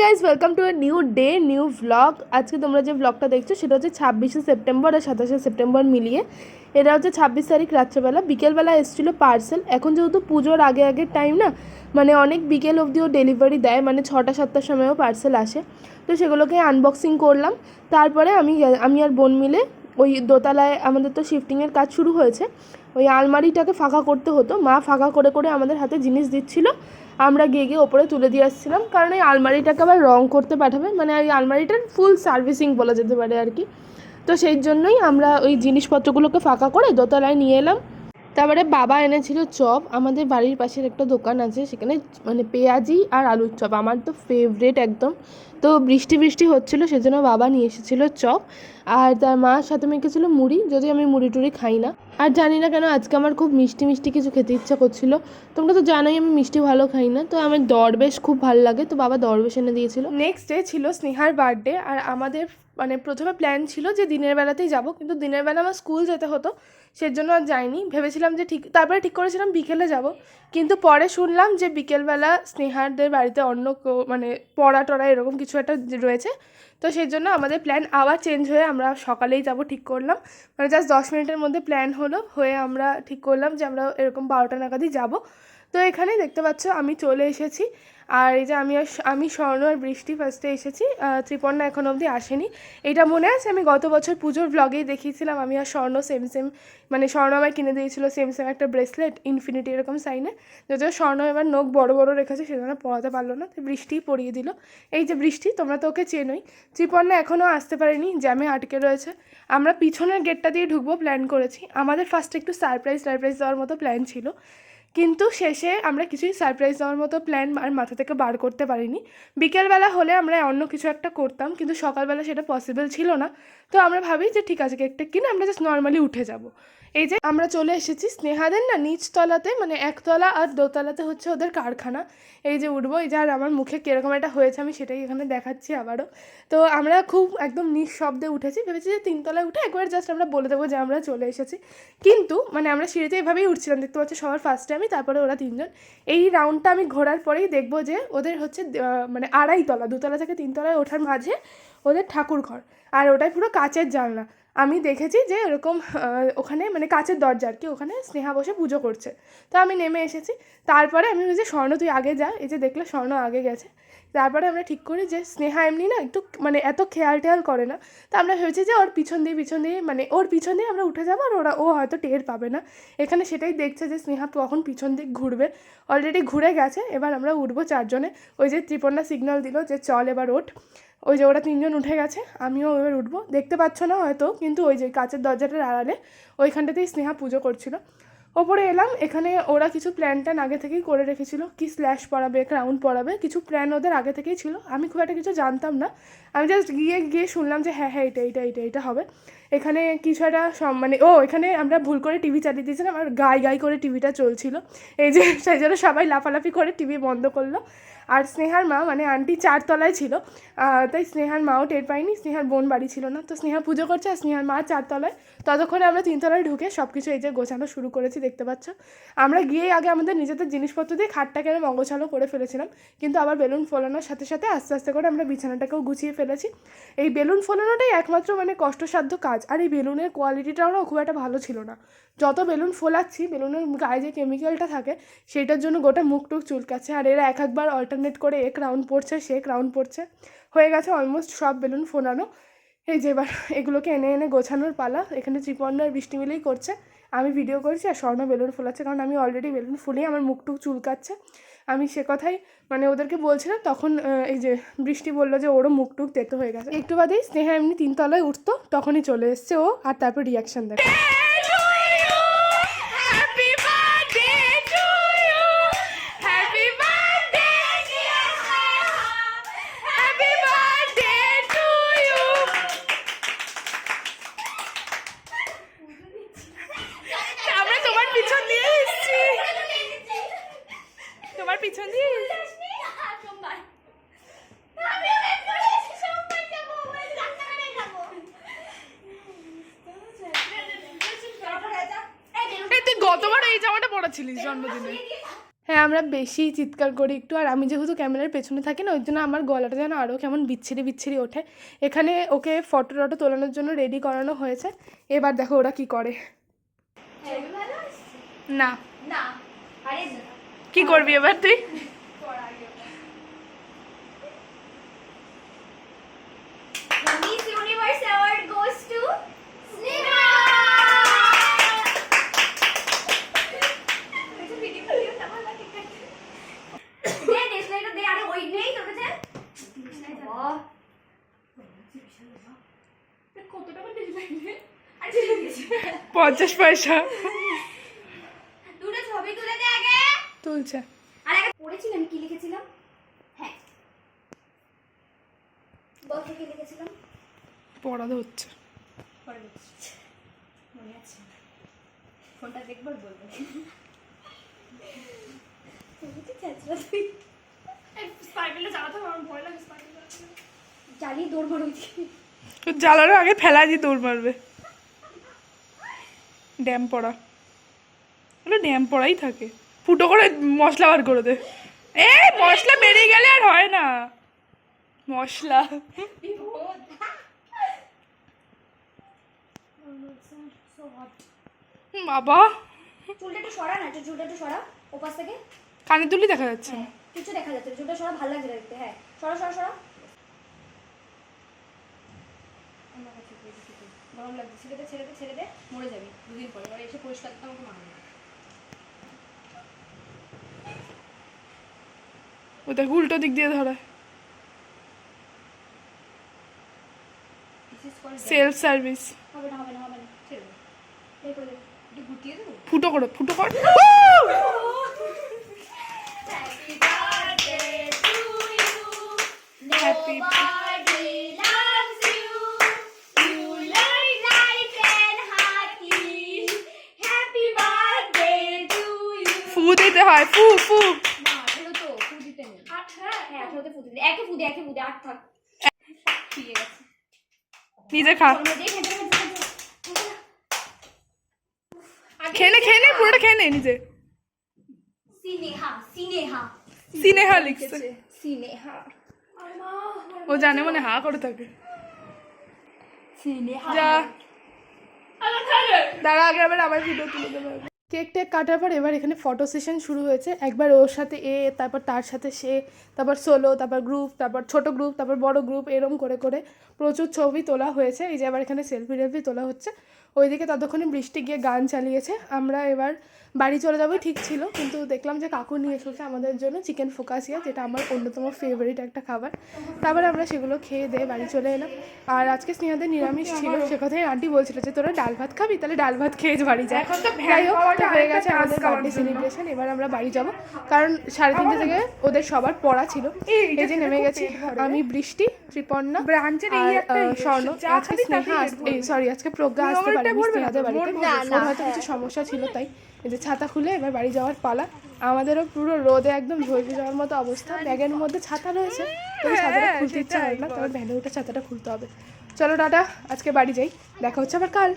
Guys welcome to a new day new vlog আজকে তোমরা যে ভ্লগটা দেখছ, সেটা হচ্ছে ছাব্বিশে সেপ্টেম্বর আর সাতাশে সেপ্টেম্বর মিলিয়ে। এটা হচ্ছে ছাব্বিশ তারিখ রাত্রেবেলা। বিকেলবেলা এসেছিল পার্সেল এখন যেহেতু পুজোর আগে আগের টাইম না মানে অনেক বিকেল অবধিও ডেলিভারি দেয় মানে ছটা, সাতটার সময়ও পার্সেল আসে। তো সেগুলোকে আনবক্সিং করলাম। তারপরে আমি আমি আর বোন মিলে ওই দোতলায় আমাদের তো শিফটিংয়ের কাজ শুরু হয়েছে। ওই আলমারিটাকে ফাঁকা করতে হতো। মা ফাঁকা করে করে আমাদের হাতে জিনিস দিচ্ছিল। আমরা গিয়ে গিয়ে ওপরে তুলে দিয়ে আসছিলাম। কারণ এই আলমারিটাকে আবার রং করতে পাঠাবে। মানে ওই আলমারিটার ফুল সার্ভিসিং বলা যেতে পারে আর কি। তো সেই জন্যই আমরা ওই জিনিসপত্রগুলোকে ফাঁকা করে দোতলায় নিয়ে এলাম। তারপরে বাবা এনেছিল চপ। আমাদের বাড়ির পাশের একটা দোকান আছে, সেখানে মানে পেঁয়াজি আর আলুর চপ। আমার তো ফেভারেট একদম। তো বৃষ্টি বৃষ্টি হচ্ছিল, সেজন্য বাবা নিয়ে এসেছিল চপ। আর তার মার সাথে মেখেছিলো মুড়ি যদি আমি মুড়ি টুড়ি খাই না। আর জানি না কেন, আজকে আমার খুব মিষ্টি মিষ্টি কিছু খেতে ইচ্ছা করছিল। তোমরা তো জানোই আমি মিষ্টি ভালো খাই না। তো আমার দরবেশ খুব ভালো লাগে। তো বাবা দরবেশ এনে দিয়েছিল। নেক্সট ডে ছিল স্নেহার বার্থডে আর আমাদের মানে প্রথমে প্ল্যান ছিল যে দিনের বেলাতেই যাব, কিন্তু দিনের বেলা আমার স্কুল যেতে হতো, সেজন্য আর যাইনি। ভেবেছিলাম যে ঠিক, তারপরে ঠিক করেছিলাম বিকেলে যাব। কিন্তু পরে শুনলাম যে বিকেলবেলা স্নেহারদের বাড়িতে অন্য মানে পড়া টড়া এরকম কিছু একটা রয়েছে, তো সেই জন্য আমাদের প্ল্যান আবার চেঞ্জ হয়ে আমরা সকালেই যাব ঠিক করলাম। মানে জাস্ট দশ মিনিটের মধ্যে প্ল্যান হলো, হয়ে আমরা ঠিক করলাম যে আমরা এরকম বারোটা নাগাদই যাব। তো এখানে দেখতে পাচ্ছ আমি চলে এসেছি। আর এই যে আমি আর আমি স্বর্ণ আর বৃষ্টি ফার্স্টে এসেছি ত্রিপর্ণা এখন অবধি আসেনি। এটা মনে আছে? আমি গত বছর পুজোর ব্লগেই দেখিয়েছিলাম, আমি আর স্বর্ণ সেম সেম মানে স্বর্ণ আমায় কিনে দিয়েছিল সেম সেম একটা ব্রেসলেট ইনফিনিটি এরকম সাইনে যদিও স্বর্ণ এবার নখ বড় বড় রেখেছে, সেজন্য পড়াতে পারল না, তো বৃষ্টিই পরিয়ে দিল। এই যে বৃষ্টি, তোমরা তো ওকে চেনোই। ত্রিপর্ণা এখনও আসতে পারেনি, জ্যামে আটকে রয়েছে। আমরা পিছনের গেটটা দিয়ে ঢুকবো প্ল্যান করেছি। আমাদের ফার্স্টে একটু সারপ্রাইজ সারপ্রাইজ দেওয়ার মতো প্ল্যান ছিল। কিন্তু শেষে আমরা কিছুই সারপ্রাইজ দেওয়ার মতো প্ল্যান আর মাথা থেকে বার করতে পারিনি। বিকেলবেলা হলে আমরা অন্য কিছু একটা করতাম, কিন্তু সকালবেলা সেটা পসিবল ছিল না। তো আমরা ভাবি যে ঠিক আছে, কেকটা কিনে আমরা জাস্ট নর্মালি উঠে যাব। এই যে আমরা চলে এসেছি স্নেহাদের না নিচতলাতে মানে একতলা আর দোতলাতে হচ্ছে ওদের কারখানা। এই যে উঠবো, এই যে আর আমার মুখে কীরকম একটা হয়েছে, আমি সেটাই এখানে দেখাচ্ছি আবারও। তো আমরা খুব একদম নিঃশব্দে উঠেছি, ভেবেছি যে তিনতলায় উঠে একবার জাস্ট আমরা বলে দেবো যে আমরা চলে এসেছি। কিন্তু মানে আমরা সিঁড়িতে এভাবেই উঠছিলাম, দেখতে পাচ্ছি সবার ফার্স্টে আমি, তারপরে ওরা তিনজন। এই রাউন্ডটা আমি ঘোরার পরেই দেখব যে ওদের হচ্ছে মানে আড়াইতলা দুতলা থেকে তিনতলায় ওঠার মাঝে ওদের ঠাকুর ঘর আর ওটাই পুরো কাচের জানলা। আমি দেখেছি যে এরকম ওখানে মানে কাচের দরজা আর কি ওখানে স্নেহা বসে পুজো করছে। তো আমি নেমে এসেছি। তারপরে আমি যে স্বর্ণ, তুই আগে যা। এই যে দেখলে স্বর্ণ আগে গেছে। তারপরে আমরা ঠিক করি যে স্নেহা এমনি না একটু মানে এত খেয়াল টেয়াল করে না। তো আমরা ভেবেছি যে ওর পিছন দিয়ে পিছন দিয়ে মানে ওর পিছন দিয়ে আমরা উঠে যাব আর ওরা, ও হয়তো টের পাবে না। এখানে সেটাই দেখছে যে স্নেহা কখন পিছন দিক ঘুরবে। অলরেডি ঘুরে গেছে। এবার আমরা উঠবো চারজনে। ওই যে ত্রিপর্ণা সিগন্যাল দিল যে চল এবার ওঠ। ওই যে ওরা তিনজন উঠে গেছে, আমিও এবার উঠবো। দেখতে পাচ্ছ না হয়তো, কিন্তু ওই যে কাচের দরজাটার আড়ালে ওইখানটাতেই স্নেহা পুজো করছিল। ওপরে এলাম, এখানে ওরা কিছু প্ল্যান ট্যান আগে থেকেই করে রেখেছিল, কি স্ল্যাশ পড়াবে ক্রাউন পড়াবে কিছু প্ল্যান ওদের আগে থেকেই ছিল। আমি খুব একটা কিছু জানতাম না। আমি জাস্ট গিয়ে গিয়ে শুনলাম যে হ্যাঁ হ্যাঁ এটা এটা এটা এটা হবে। এখানে কিছু একটা মানে ও, এখানে আমরা ভুল করে টিভি চালিয়ে দিয়েছিলাম, আর গাই গাই করে টিভিটা চলছিল। এই যে, সেই জন্য সবাই লাফালাফি করে টিভি বন্ধ করল। আর স্নেহার মা মানে আন্টি চারতলায় ছিল তাই স্নেহার মাও টের পায়নি, স্নেহার বোন বাড়ি ছিল না। তো স্নেহা পুজো করছে আর স্নেহার মা চারতলায়। ততক্ষণে আমরা তিনতলায় ঢুকে সব কিছু এই যে গোছানো শুরু করেছি, দেখতে পাচ্ছ। আমরা গিয়ে আগে আমাদের নিজেদের জিনিসপত্র দিয়ে খাটটাকে আমি অগোছালো করে ফেলেছিলাম, কিন্তু আবার বেলুন ফোলানোর সাথে সাথে আস্তে আস্তে করে আমরা বিছানাটাকেও গুছিয়ে ফেলেছি। এই বেলুন ফোলানোটাই একমাত্র মানে কষ্টসাধ্য কাজ, আর এই বেলুনের কোয়ালিটিটাও না খুব একটা ভালো ছিল না। যত বেলুন ফোলাচ্ছি, বেলুনের গায়ে যে কেমিক্যালটা থাকে সেটার জন্য গোটা মুখ টুক চুলকাচ্ছে, আর এরা এক একবার অল্টারনেট করে এক রাউন্ড পড়ছে সে এক রাউন্ড পড়ছে হয়ে গেছে অলমোস্ট সব বেলুন ফোলানো। এই যে এবার এগুলোকে এনে এনে গোছানোর পালা। এখানে আর বৃষ্টি মিলেই করছে। আমি ভিডিও করছি আর স্বর্ণ বেলুন ফোলাচ্ছে, কারণ আমি অলরেডি বেলুন ফুলিয়ে আমার মুখ টুক চুলকাচ্ছে। আমি সে কথাই মানে ওদেরকে বলছিলাম, তখন এই যে বৃষ্টি বলল যে ওরও মুখ টুক তেতো হয়ে গেছে। একটু বাদেই স্নেহা এমনি তিনতলায় উঠতো, তখনই চলে এসছে ও, আর তারপর রিয়াকশন দেখো Happy birthday to you. Happy birthday, dear Sneha. Happy birthday to you. আমরা তোমার পিছন দিয়ে এসেছি তোমার পিছন দিয়ে এসেছি। পরেছিলিস জন্মদিনে? হ্যাঁ আমরা বেশি চিৎকার করি একটু। আর আমি যেহেতু ক্যামেরার পেছনে থাকি না ওই জন্য আমার গলাটা যেন আরও কেমন বিচ্ছিরি বিচ্ছিরি ওঠে। এখানে ওকে ফটো টটো তোলানোর জন্য রেডি করানো হয়েছে। এবার দেখো ওরা কি করে? না। না। আরে কি করবি এবার তুই Miss Universe award goes to Sneha! দে, দেশলাইটা দে, আরে ওই নেই তোর কাছে? বাহ। কত টাকা দেশলাই রে? আরে ছেড়ে দিয়েছে। পঞ্চাশ পয়সা। দুটো ছবি তুলে দে আগে। তুলছে। আর আগে পড়েছিলাম কি লিখেছিলাম? হ্যাঁ। বল তো কি লিখেছিলাম? পড়া হচ্ছে পরে লিখেছি। মনে আছে? ফোনটা দেখবার বলবে। চালিয়ে দৌড় মারো তোর জ্বালানো আগে ফেলা দিয়ে দৌড় মারবে। ড্যাম পড়া। ওগুলো ড্যাম পড়াই থাকে। ফুটো করে মশলা বার করে দে। এ মশলা বেরিয়ে গেলে আর হয় না। মশলা। বাবা। চুলটা একটু সরা না চুলটা একটু সরা ওপাশ থেকে। কানে তুলি দেখা যাচ্ছে। হ্যাঁ কিছু দেখা যাচ্ছে চুলটা সরা ভালো লাগছে দেখতে হ্যাঁ। সরা সরা সরা। আমার কাছে গরম লাগছে ছেড়ে দে ছেড়ে দে ছেড়ে দে মরে যাবি দুদিন পরে। এবার এসে পরিষ্কার করতে আমাকে মারবে ও দেখ উল্টো দিক দিয়ে ধরা। সেলফ সার্ভিস হবে না হবে না হবে না। ছেড়ে দে। ফুটো করো ফুটো কর। Happy birthday to you. Happy Nobody loves you. You look light and hearty. Happy birthday to you. ফু দিতে হয় ফু ফু না, আঠেরো তো, ফু দিতে নেই। হ্যাঁ, আঠেরোতে ফু দিতে। একে ফু দে, একে ফু দে, আট থাক। ঠিক আছে। নিজে খা। চলো, দে, খেতে, খেতে, খেতে। আগে খেয়ে নে খেয়ে নে পুরোটা নিজে। সিনেহা, সিনেহা। সিনেহা লিখছে। ও জানে মনে হা করে থাকে। সিনেহা। যা। দাঁড়া আগে আবার আবার ভিডিও তুলে দেবো। কেক টেক কাটার পর এবার এখানে ফটো সেশন শুরু হয়েছে। একবার ওর সাথে এ, তারপর তার সাথে সে, তারপর সোলো তারপর গ্রুপ তারপর ছোট গ্রুপ তারপর বড় গ্রুপ এরম করে করে। প্রচুর ছবি তোলা হয়েছে। এই যে আবার এখানে সেলফি টেলফি তোলা হচ্ছে। ওইদিকে ততক্ষণে বৃষ্টি গিয়ে গান চালিয়েছে। আমরা এবার বাড়ি চলে যাব ঠিক ছিল। কিন্তু দেখলাম যে কাকু নিয়ে এসেছে আমাদের জন্য চিকেন ফোকাসিয়া যেটা আমার অন্যতম ফেভারিট একটা খাবার। তারপরে আমরা সেগুলো খেয়ে দিয়ে বাড়ি চলে এলাম। আর আজকে স্নেহাদের নিরামিষ ছিল সে কথাই আন্টি বলছিল যে তোরা ডাল ভাত খাবি? তাহলে ডাল ভাত খেয়ে বাড়ি যায় যাই হোক হয়ে গেছে আমাদের বার্থডে সেলিব্রেশন এবার আমরা বাড়ি যাব। কারণ সাড়ে তিনটে থেকে ওদের সবার পড়া ছিল। এই, যে নেমে গেছি। আমি বৃষ্টি ত্রিপর্ণা ব্রাঞ্চের এই ইয়ে, স্বর্ণ। আজকে স্নেহা তাতেই আস- পেট এই সরি আজকে প্রজ্ঞা আসতে পারেনি স্নেহাদের বাড়িতে। ওর হয়তো কিছু সমস্যা ছিল তাই এই যে ছাতা খুলে এবার বাড়ি যাওয়ার পালা। আমাদেরও পুরো রোদে একদম ঝলসে যাওয়ার মতো অবস্থা। ব্যাগের মধ্যে ছাতা রয়েছে। তবে ছাতাটা হ্যাঁ, খুলতে ইচ্ছা হয় না তবে ভ্যানে উঠে ছাতাটা খুলতে হবে। চলো টাটা আজকে বাড়ি যাই। দেখা হচ্ছে আবার কাল।